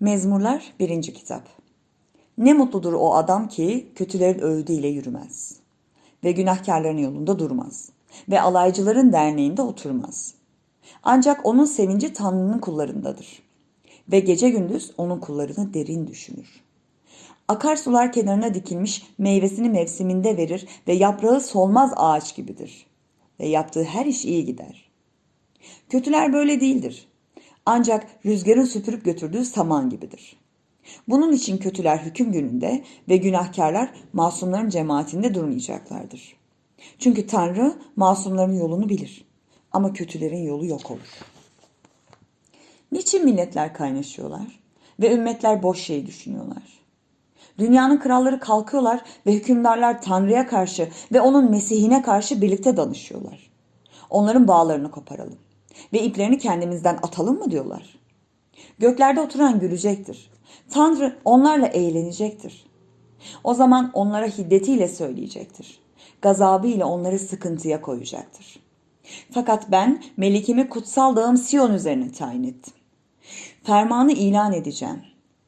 Mezmurlar 1. Kitap Ne mutludur o adam ki kötülerin övdüğüyle yürümez ve günahkarların yolunda durmaz ve alaycıların derneğinde oturmaz. Ancak onun sevinci Tanrı'nın kullarındadır ve gece gündüz onun kullarını derin düşünür. Akarsular kenarına dikilmiş meyvesini mevsiminde verir ve yaprağı solmaz ağaç gibidir. Ve yaptığı her iş iyi gider. Kötüler böyle değildir. Ancak rüzgarın süpürüp götürdüğü saman gibidir. Bunun için kötüler hüküm gününde ve günahkarlar masumların cemaatinde durmayacaklardır. Çünkü Tanrı masumların yolunu bilir. Ama kötülerin yolu yok olur. Niçin milletler kaynaşıyorlar ve ümmetler boş şey düşünüyorlar? Dünyanın kralları kalkıyorlar ve hükümdarlar Tanrı'ya karşı ve onun Mesih'ine karşı birlikte danışıyorlar. Onların bağlarını koparalım ve iplerini kendimizden atalım mı diyorlar. Göklerde oturan gülecektir. Tanrı onlarla eğlenecektir. O zaman onlara hiddetiyle söyleyecektir. Gazabıyla onları sıkıntıya koyacaktır. Fakat ben melikimi kutsal dağım Siyon üzerine tayin ettim. Fermanı ilan edeceğim.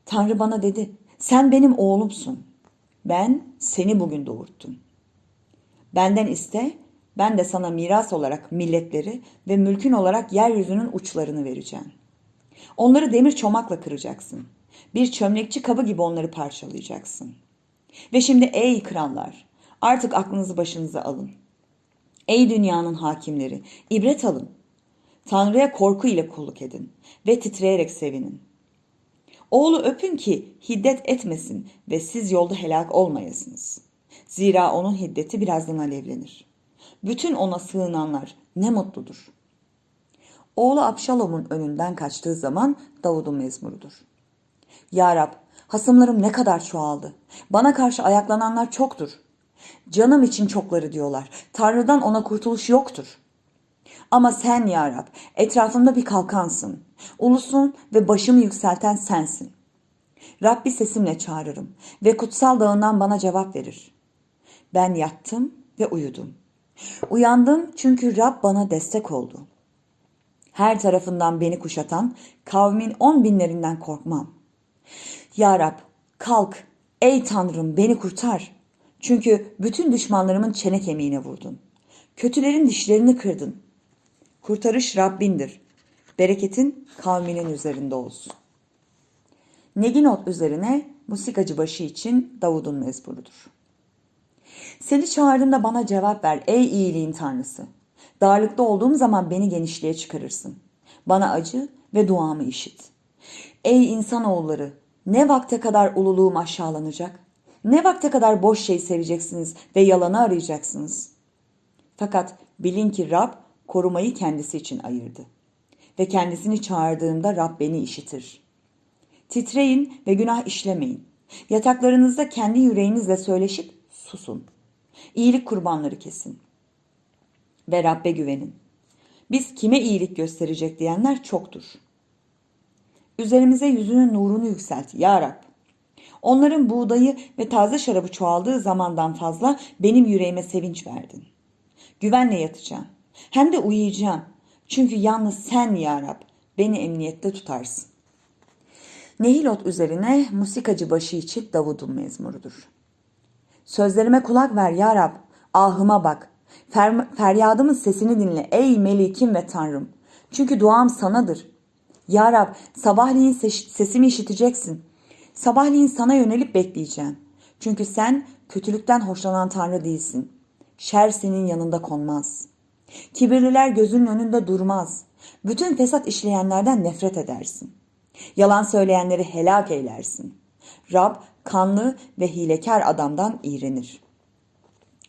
Tanrı bana dedi, sen benim oğlumsun. Ben seni bugün doğurttum. Benden iste, ben de sana miras olarak milletleri ve mülkün olarak yeryüzünün uçlarını vereceğim. Onları demir çomakla kıracaksın. Bir çömlekçi kabı gibi onları parçalayacaksın. Ve şimdi ey krallar, artık aklınızı başınıza alın. Ey dünyanın hakimleri, ibret alın. Tanrı'ya korku ile kulluk edin ve titreyerek sevinin. Oğlu öpün ki hiddet etmesin ve siz yolda helak olmayasınız. Zira onun hiddeti birazdan alevlenir. Bütün ona sığınanlar ne mutludur. Oğlu Abşalom'un önünden kaçtığı zaman Davud'un mezmurudur. Ya Rab, hasımlarım ne kadar çoğaldı. Bana karşı ayaklananlar çoktur. Canım için çokları diyorlar. Tanrı'dan ona kurtuluş yoktur. Ama sen ya Rab, etrafımda bir kalkansın. Ulusun ve başımı yükselten sensin. Rabbi sesimle çağırırım ve kutsal dağından bana cevap verir. Ben yattım ve uyudum. Uyandım çünkü Rab bana destek oldu. Her tarafından beni kuşatan kavmin on binlerinden korkmam. Ya Rab kalk ey Tanrım beni kurtar. Çünkü bütün düşmanlarımın çene kemiğine vurdun. Kötülerin dişlerini kırdın. Kurtarış Rabbindir. Bereketin kavminin üzerinde olsun. Neginot üzerine musikacı başı için Davud'un mezmurudur. Seni çağırdığımda bana cevap ver ey iyiliğin tanrısı. Darlıkta olduğum zaman beni genişliğe çıkarırsın. Bana acı ve duamı işit. Ey insanoğulları ne vakte kadar ululuğum aşağılanacak? Ne vakte kadar boş şey seveceksiniz ve yalanı arayacaksınız? Fakat bilin ki Rab korumayı kendisi için ayırdı. Ve kendisini çağırdığımda Rab beni işitir. Titreyin ve günah işlemeyin. Yataklarınızda kendi yüreğinizle söyleşip susun. İyilik kurbanları kesin. Ve Rabbe güvenin. Biz kime iyilik gösterecek diyenler çoktur. Üzerimize yüzünün nurunu yükselt ya Rab. Onların buğdayı ve taze şarabı çoğaldığı zamandan fazla benim yüreğime sevinç verdin. Güvenle yatacağım. Hem de uyuyacağım. Çünkü yalnız sen ya Rab beni emniyette tutarsın. Nehilot üzerine musikacı başı için Davud'un mezmurudur. Sözlerime kulak ver ya Rab, ahıma bak. Fer, feryadımın sesini dinle ey melikim ve tanrım. Çünkü duam sanadır. Ya Rab, sabahleyin sesimi işiteceksin. Sabahleyin sana yönelip bekleyeceğim. Çünkü sen kötülükten hoşlanan tanrı değilsin. Şer senin yanında konmaz. Kibirliler gözünün önünde durmaz. Bütün fesat işleyenlerden nefret edersin. Yalan söyleyenleri helak eylersin. Rab kanlı ve hilekar adamdan iğrenir.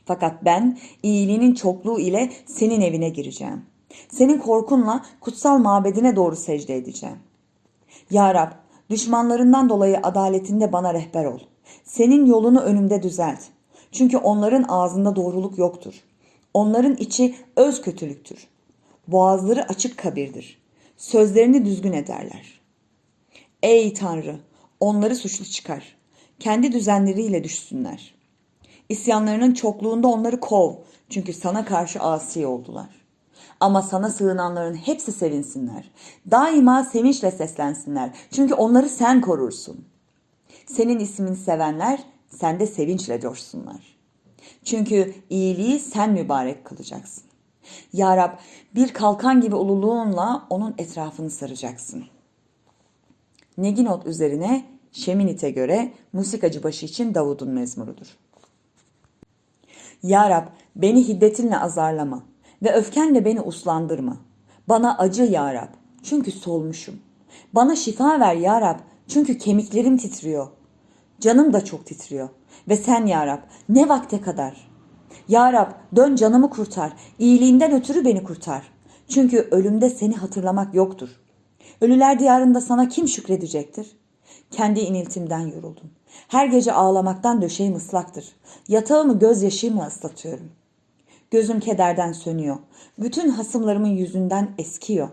Fakat ben iyiliğinin çokluğu ile senin evine gireceğim. Senin korkunla kutsal mabedine doğru secde edeceğim. Ya Rab, düşmanlarından dolayı adaletinde bana rehber ol. Senin yolunu önümde düzelt. Çünkü onların ağzında doğruluk yoktur. Onların içi öz kötülüktür. Boğazları açık kabirdir. Sözlerini düzgün ederler. Ey Tanrı, onları suçlu çıkar. Kendi düzenleriyle düşsünler. İsyanlarının çokluğunda onları kov. Çünkü sana karşı asi oldular. Ama sana sığınanların hepsi sevinsinler. Daima sevinçle seslensinler. Çünkü onları sen korursun. Senin ismini sevenler sende sevinçle coşsunlar. Çünkü iyiliği sen mübarek kılacaksın. Ya Rab bir kalkan gibi ululuğunla onun etrafını saracaksın. Neginot üzerine Şeminit'e göre musikacı başı için Davud'un mezmurudur. Ya Rab beni hiddetinle azarlama ve öfkenle beni uslandırma. Bana acı ya Rab çünkü solmuşum. Bana şifa ver ya Rab çünkü kemiklerim titriyor. Canım da çok titriyor. Ve sen ya Rab ne vakte kadar? Ya Rab dön canımı kurtar. İyiliğinden ötürü beni kurtar. Çünkü ölümde seni hatırlamak yoktur. Ölüler diyarında sana kim şükredecektir? Kendi iniltimden yoruldum. Her gece ağlamaktan döşeğim ıslaktır. Yatağımı gözyaşımla ıslatıyorum. Gözüm kederden sönüyor. Bütün hasımlarımın yüzünden eskiyor.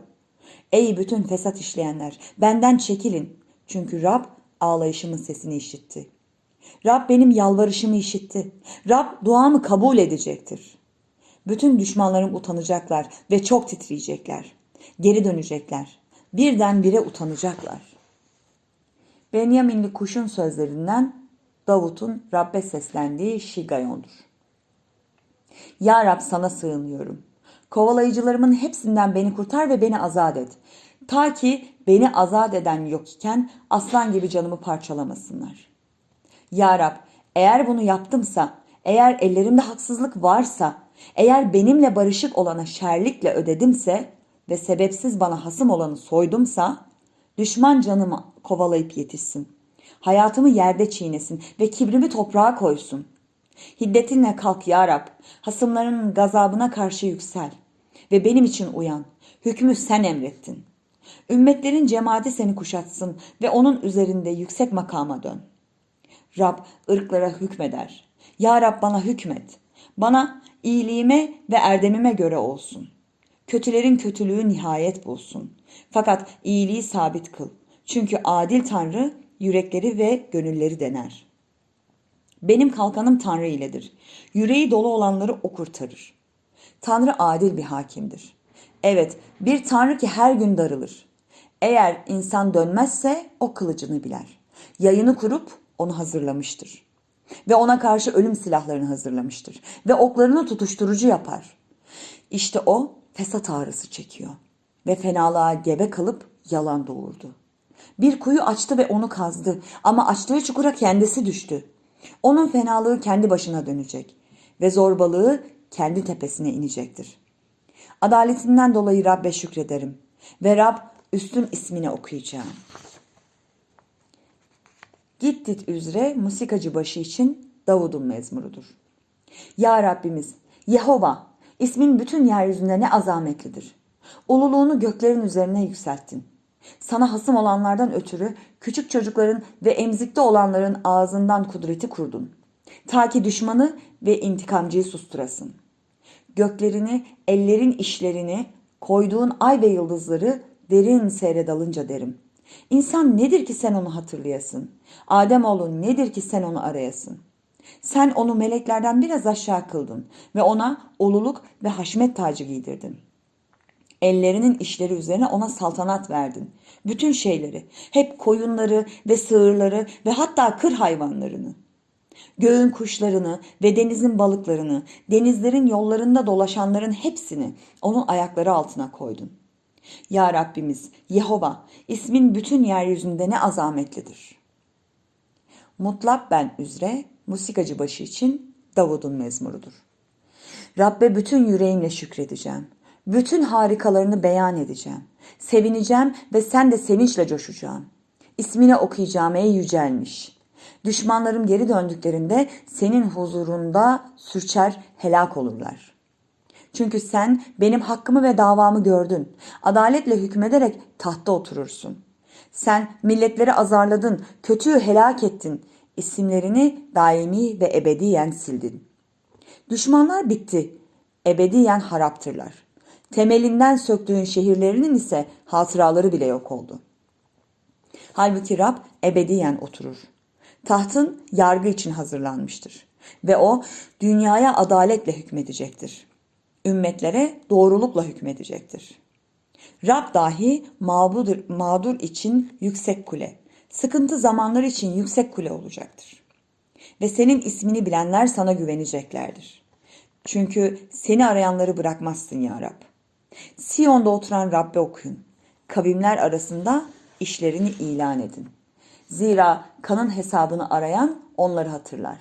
Ey bütün fesat işleyenler, benden çekilin. Çünkü Rab ağlayışımın sesini işitti. Rab benim yalvarışımı işitti. Rab duamı kabul edecektir. Bütün düşmanlarım utanacaklar ve çok titriyecekler. Geri dönecekler. Birden bire utanacaklar. Benyaminli kuşun sözlerinden Davut'un Rab'be seslendiği Şigayon'dur. Ya Rab sana sığınıyorum. Kovalayıcılarımın hepsinden beni kurtar ve beni azat et. Ta ki beni azat eden yok iken aslan gibi canımı parçalamasınlar. Ya Rab eğer bunu yaptımsa, eğer ellerimde haksızlık varsa, eğer benimle barışık olana şerlikle ödedimse ve sebepsiz bana hasım olanı soydumsa, düşman canımı kovalayıp yetişsin. Hayatımı yerde çiğnesin ve kibrimi toprağa koysun. Hiddetinle kalk ya Rab, hasımlarının gazabına karşı yüksel ve benim için uyan. Hükmü sen emrettin. Ümmetlerin cemaati seni kuşatsın ve onun üzerinde yüksek makama dön. Rab ırklara hükmeder. Ya Rab bana hükmet. Bana iyiliğime ve erdemime göre olsun. Kötülerin kötülüğü nihayet bulsun. Fakat iyiliği sabit kıl. Çünkü adil Tanrı yürekleri ve gönülleri dener. Benim kalkanım Tanrı iledir. Yüreği dolu olanları o kurtarır. Tanrı adil bir hakimdir. Evet, bir Tanrı ki her gün darılır. Eğer insan dönmezse o kılıcını biler. Yayını kurup onu hazırlamıştır. Ve ona karşı ölüm silahlarını hazırlamıştır. Ve oklarını tutuşturucu yapar. İşte o fesat ağrısı çekiyor. Ve fenalığa gebe kalıp yalan doğurdu. Bir kuyu açtı ve onu kazdı. Ama açtığı çukura kendisi düştü. Onun fenalığı kendi başına dönecek. Ve zorbalığı kendi tepesine inecektir. Adaletinden dolayı Rab'be şükrederim. Ve Rab üstün ismini okuyacağım. Gittit üzere musikacı başı için Davud'un mezmurudur. Ya Rabbimiz, Yehova, ismin bütün yeryüzünde ne azametlidir. Ululuğunu göklerin üzerine yükselttin. Sana hasım olanlardan ötürü küçük çocukların ve emzikte olanların ağzından kudreti kurdun. Ta ki düşmanı ve intikamcıyı susturasın. Göklerini, ellerin işlerini, koyduğun ay ve yıldızları derin seyredalınca derim.'' İnsan nedir ki sen onu hatırlayasın? Ademoğlu nedir ki sen onu arayasın? Sen onu meleklerden biraz aşağı kıldın ve ona ululuk ve haşmet tacı giydirdin. Ellerinin işleri üzerine ona saltanat verdin. Bütün şeyleri, hep koyunları ve sığırları ve hatta kır hayvanlarını. Göğün kuşlarını ve denizin balıklarını, denizlerin yollarında dolaşanların hepsini onun ayakları altına koydun. Ya Rabbimiz, Yehova, ismin bütün yeryüzünde ne azametlidir. Mutlak ben üzre, musikacı başı için Davud'un mezmurudur. Rabbe bütün yüreğimle şükredeceğim. Bütün harikalarını beyan edeceğim. Sevineceğim ve sen de sevinçle coşacağım. İsmini okuyacağım ey yücelmiş. Düşmanlarım geri döndüklerinde senin huzurunda sürçer helak olurlar.'' Çünkü sen benim hakkımı ve davamı gördün. Adaletle hükmederek tahtta oturursun. Sen milletleri azarladın, kötüyü helak ettin. İsimlerini daimi ve ebediyen sildin. Düşmanlar bitti. Ebediyen haraptırlar. Temelinden söktüğün şehirlerinin ise hatıraları bile yok oldu. Halbuki Rab ebediyen oturur. Tahtın yargı için hazırlanmıştır ve o dünyaya adaletle hükmedecektir. Ümmetlere doğrulukla hükmedecektir. Rab dahi mağbudur, mağdur için yüksek kule, sıkıntı zamanları için yüksek kule olacaktır. Ve senin ismini bilenler sana güveneceklerdir. Çünkü seni arayanları bırakmazsın ya Rab. Siyon'da oturan Rabbe okuyun. Kavimler arasında işlerini ilan edin. Zira kanın hesabını arayan onları hatırlar.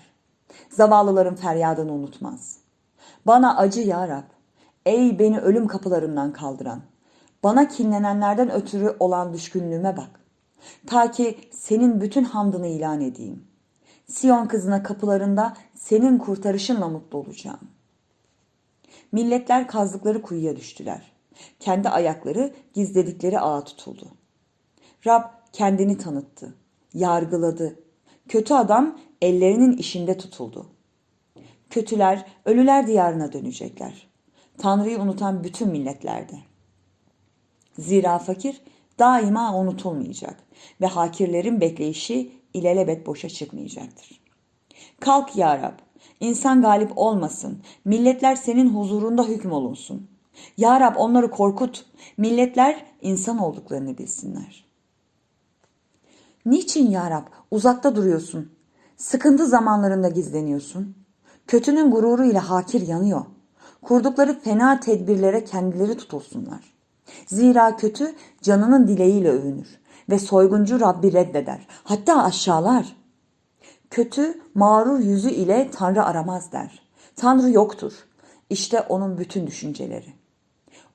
Zavallıların feryadını unutmaz. Bana acı ya Rab. Ey beni ölüm kapılarından kaldıran. Bana kinlenenlerden ötürü olan düşkünlüğüme bak. Ta ki senin bütün hamdını ilan edeyim. Siyon kızına kapılarında senin kurtarışınla mutlu olacağım. Milletler kazdıkları kuyuya düştüler. Kendi ayakları gizledikleri ağa tutuldu. Rab kendini tanıttı, yargıladı. Kötü adam ellerinin işinde tutuldu. Kötüler ölüler diyarına dönecekler. Tanrı'yı unutan bütün milletlerde. Zira fakir daima unutulmayacak ve hakirlerin bekleyişi ilelebet boşa çıkmayacaktır. Kalk ya Rab, insan galip olmasın, milletler senin huzurunda hüküm olunsun. Ya Rab onları korkut, milletler insan olduklarını bilsinler. Niçin ya Rab uzakta duruyorsun? Sıkıntı zamanlarında gizleniyorsun. Kötünün gururuyla hakir yanıyor. Kurdukları fena tedbirlere kendileri tutulsunlar. Zira kötü canının dileğiyle övünür ve soyguncu Rabbi reddeder. Hatta aşağılar. Kötü mağrur yüzü ile Tanrı aramaz der. Tanrı yoktur. İşte onun bütün düşünceleri.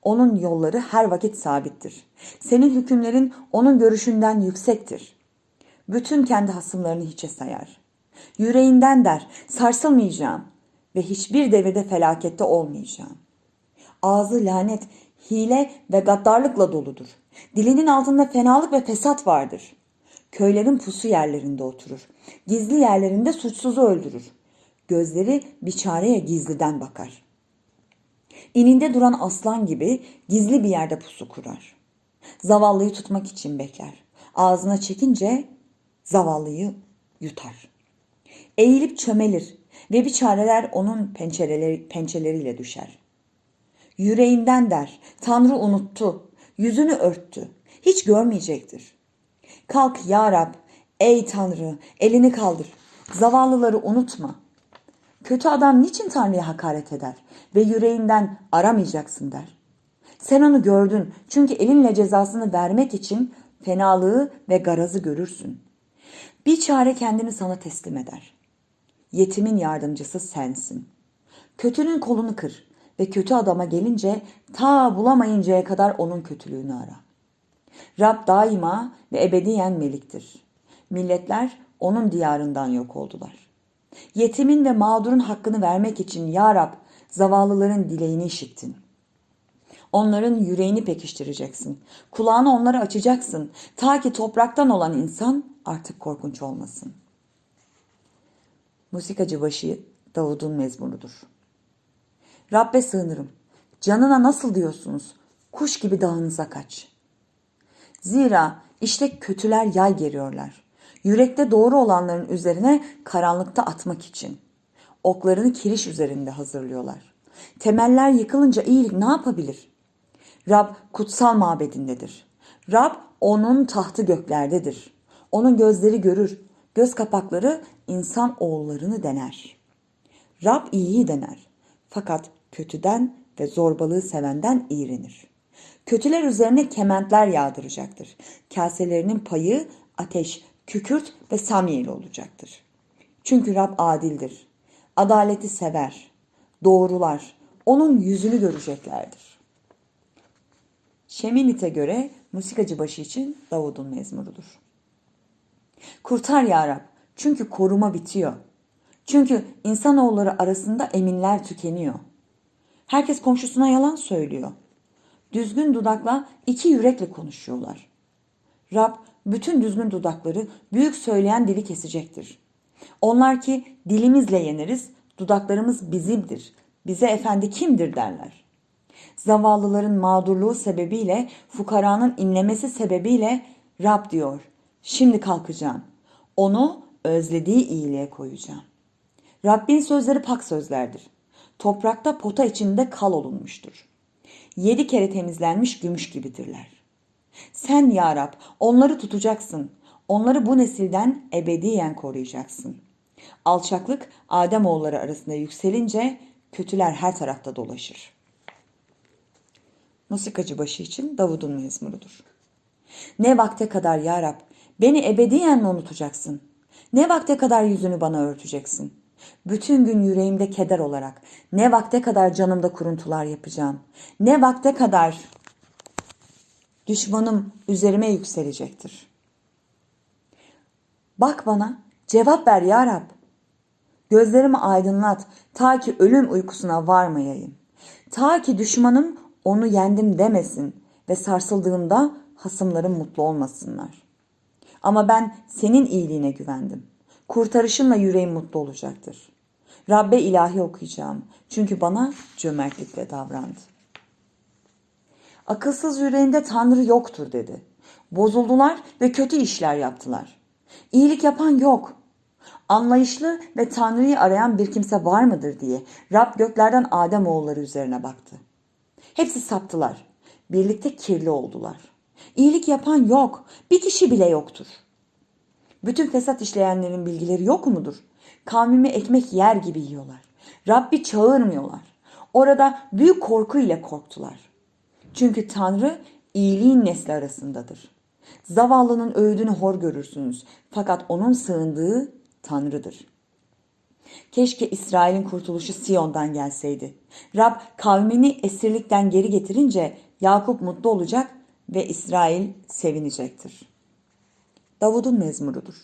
Onun yolları her vakit sabittir. Senin hükümlerin onun görüşünden yüksektir. Bütün kendi hasımlarını hiçe sayar. Yüreğinden der, sarsılmayacağım ve hiçbir devirde felakette olmayacağım. Ağzı lanet, hile ve gaddarlıkla doludur. Dilinin altında fenalık ve fesat vardır. Köylerin pusu yerlerinde oturur. Gizli yerlerinde suçsuzu öldürür. Gözleri biçareye gizliden bakar. İninde duran aslan gibi gizli bir yerde pusu kurar. Zavallıyı tutmak için bekler. Ağzına çekince zavallıyı yutar. Eğilip çömelir ve biçareler onun pençeleri, pençeleriyle düşer. Yüreğinden der, Tanrı unuttu, yüzünü örttü, hiç görmeyecektir. Kalk ya Rab, ey Tanrı, elini kaldır, zavallıları unutma. Kötü adam niçin Tanrı'ya hakaret eder ve yüreğinden aramayacaksın der. Sen onu gördün çünkü elinle cezasını vermek için fenalığı ve garazı görürsün. Bir çare kendini sana teslim eder. Yetimin yardımcısı sensin. Kötünün kolunu kır ve kötü adama gelince ta bulamayıncaya kadar onun kötülüğünü ara. Rab daima ve ebediyen meliktir. Milletler onun diyarından yok oldular. Yetimin ve mağdurun hakkını vermek için ya Rab zavallıların dileğini işittin. Onların yüreğini pekiştireceksin. Kulağını onlara açacaksın. Ta ki topraktan olan insan artık korkunç olmasın. Musikacı başı Davud'un mezmurudur. Rabbe sığınırım. Canına nasıl diyorsunuz? Kuş gibi dağınıza kaç. Zira işte kötüler yay geriyorlar. Yürekte doğru olanların üzerine karanlıkta atmak için. Oklarını kiriş üzerinde hazırlıyorlar. Temeller yıkılınca iyilik ne yapabilir? Rab kutsal mabedindedir. Rab onun tahtı göklerdedir. Onun gözleri görür. Göz kapakları insan oğullarını dener. Rab iyiyi dener. Fakat kötüden ve zorbalığı sevenden iğrenir. Kötüler üzerine kementler yağdıracaktır. Kaselerinin payı ateş, kükürt ve samyeli olacaktır. Çünkü Rab adildir. Adaleti sever. Doğrular. Onun yüzünü göreceklerdir. Şeminit'e göre musikacı başı için Davud'un mezmurudur. Kurtar ya Rab. Çünkü koruma bitiyor. Çünkü insanoğulları arasında eminler tükeniyor. Herkes komşusuna yalan söylüyor. Düzgün dudakla iki yürekle konuşuyorlar. Rab bütün düzgün dudakları büyük söyleyen dili kesecektir. Onlar ki dilimizle yeneriz, dudaklarımız bizimdir. Bize efendi kimdir derler. Zavallıların mağdurluğu sebebiyle, fukaranın inlemesi sebebiyle Rab diyor, şimdi kalkacağım. Onu özlediği iyiliğe koyacağım. Rabbin sözleri pak sözlerdir. Toprakta pota içinde kal olunmuştur. Yedi kere temizlenmiş gümüş gibidirler. Sen ya Rab onları tutacaksın. Onları bu nesilden ebediyen koruyacaksın. Alçaklık Adem oğulları arasında yükselince kötüler her tarafta dolaşır. Musikacı başı için Davud'un mezmurudur. Ne vakte kadar ya Rab beni ebediyen mi unutacaksın? Ne vakte kadar yüzünü bana örteceksin? Bütün gün yüreğimde keder olarak ne vakte kadar canımda kuruntular yapacağım? Ne vakte kadar düşmanım üzerime yükselecektir? Bak bana, cevap ver ya Rab. Gözlerimi aydınlat ta ki ölüm uykusuna varmayayım. Ta ki düşmanım onu yendim demesin ve sarsıldığımda hasımlarım mutlu olmasınlar. Ama ben senin iyiliğine güvendim. Kurtarışınla yüreğim mutlu olacaktır. Rabbe ilahi okuyacağım. Çünkü bana cömertlikle davrandı. Akılsız yüreğinde Tanrı yoktur dedi. Bozuldular ve kötü işler yaptılar. İyilik yapan yok. Anlayışlı ve Tanrı'yı arayan bir kimse var mıdır diye Rab göklerden Adem oğulları üzerine baktı. Hepsi saptılar. Birlikte kirli oldular. İyilik yapan yok. Bir kişi bile yoktur. Bütün fesat işleyenlerin bilgileri yok mudur? Kavmimi ekmek yer gibi yiyorlar. Rabbi çağırmıyorlar. Orada büyük korku ile korktular. Çünkü Tanrı iyiliğin nesli arasındadır. Zavallının öğüdünü hor görürsünüz. Fakat onun sığındığı Tanrı'dır. Keşke İsrail'in kurtuluşu Siyon'dan gelseydi. Rab kavmini esirlikten geri getirince Yakup mutlu olacak ve İsrail sevinecektir. Davud'un mezmurudur.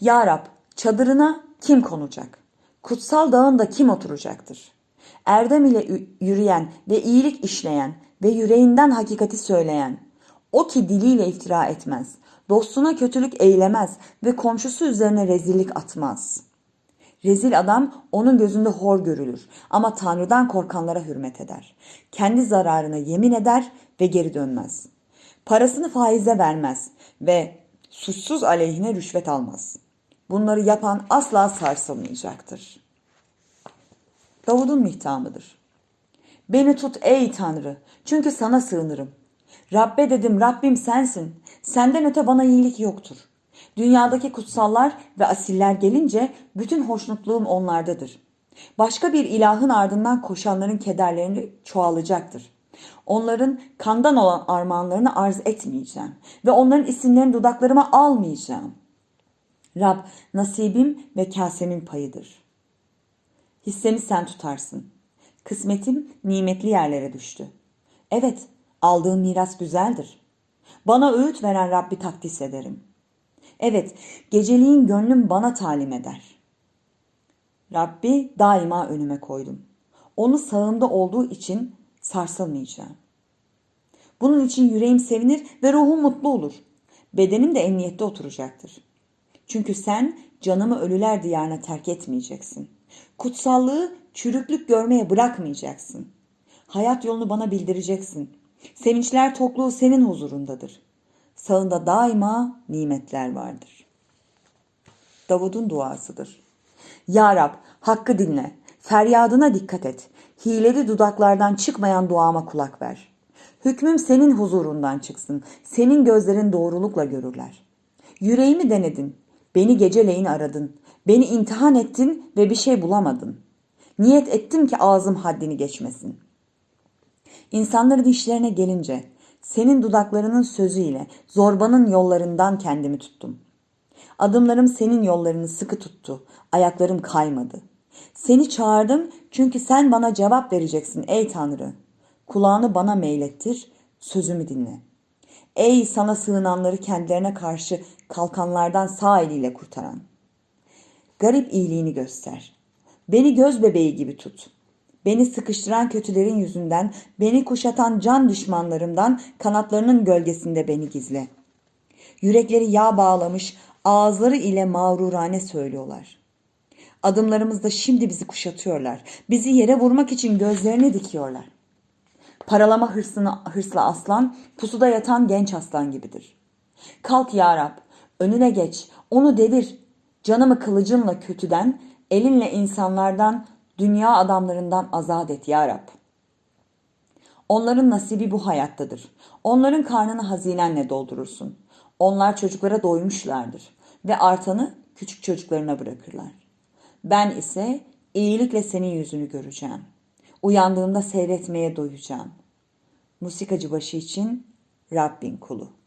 Ya Rab çadırına kim konacak? Kutsal dağında kim oturacaktır? Erdem ile yürüyen ve iyilik işleyen ve yüreğinden hakikati söyleyen, o ki diliyle iftira etmez, dostuna kötülük eylemez ve komşusu üzerine rezillik atmaz. Rezil adam onun gözünde hor görülür ama Tanrı'dan korkanlara hürmet eder. Kendi zararına yemin eder ve geri dönmez. Parasını faize vermez ve suçsuz aleyhine rüşvet almaz. Bunları yapan asla sarsılmayacaktır. Davud'un mihtamıdır. Beni tut ey Tanrı, çünkü sana sığınırım. Rabbe dedim, Rabbim sensin. Senden öte bana iyilik yoktur. Dünyadaki kutsallar ve asiller gelince bütün hoşnutluğum onlardadır. Başka bir ilahın ardından koşanların kederlerini çoğalacaktır. Onların kandan olan armağanlarını arz etmeyeceğim ve onların isimlerini dudaklarıma almayacağım. Rab nasibim ve kasemin payıdır. Hissemi sen tutarsın. Kısmetim nimetli yerlere düştü. Evet, aldığım miras güzeldir. Bana öğüt veren Rabbi takdis ederim. Evet, geceliğin gönlüm bana talim eder. Rabbi daima önüme koydum. Onu sağımda olduğu için sarsılmayacağım. Bunun için yüreğim sevinir ve ruhum mutlu olur. Bedenim de emniyette oturacaktır. Çünkü sen canımı ölüler diyarına terk etmeyeceksin. Kutsallığı çürüklük görmeye bırakmayacaksın. Hayat yolunu bana bildireceksin. Sevinçler tokluğu senin huzurundadır. Sağında daima nimetler vardır. Davud'un duasıdır. Ya Rab hakkı dinle. Feryadına dikkat et. Hileli dudaklardan çıkmayan duama kulak ver. Hükmüm senin huzurundan çıksın. Senin gözlerin doğrulukla görürler. Yüreğimi denedin. Beni geceleyin aradın. Beni imtihan ettin ve bir şey bulamadın. Niyet ettim ki ağzım haddini geçmesin. İnsanların işlerine gelince senin dudaklarının sözüyle zorbanın yollarından kendimi tuttum. Adımlarım senin yollarını sıkı tuttu. Ayaklarım kaymadı. Seni çağırdım çünkü sen bana cevap vereceksin ey Tanrı. Kulağını bana meylettir, sözümü dinle. Ey sana sığınanları kendilerine karşı kalkanlardan sağ eliyle kurtaran. Garip iyiliğini göster. Beni göz bebeği gibi tut. Beni sıkıştıran kötülerin yüzünden, beni kuşatan can düşmanlarımdan kanatlarının gölgesinde beni gizle. Yürekleri yağ bağlamış, ağızları ile mağrurane söylüyorlar. Adımlarımızda şimdi bizi kuşatıyorlar. Bizi yere vurmak için gözlerini dikiyorlar. Paralama hırsını, hırsla aslan, pusuda yatan genç aslan gibidir. Kalk ya Rab, önüne geç, onu devir. Canımı kılıcınla kötüden, elinle insanlardan Dünya adamlarından azat et ya Rab. Onların nasibi bu hayattadır. Onların karnını hazinenle doldurursun. Onlar çocuklara doymuşlardır ve artanı küçük çocuklarına bırakırlar. Ben ise iyilikle senin yüzünü göreceğim. Uyandığımda seyretmeye doyacağım. Musikacı başı için Rabbin kulu.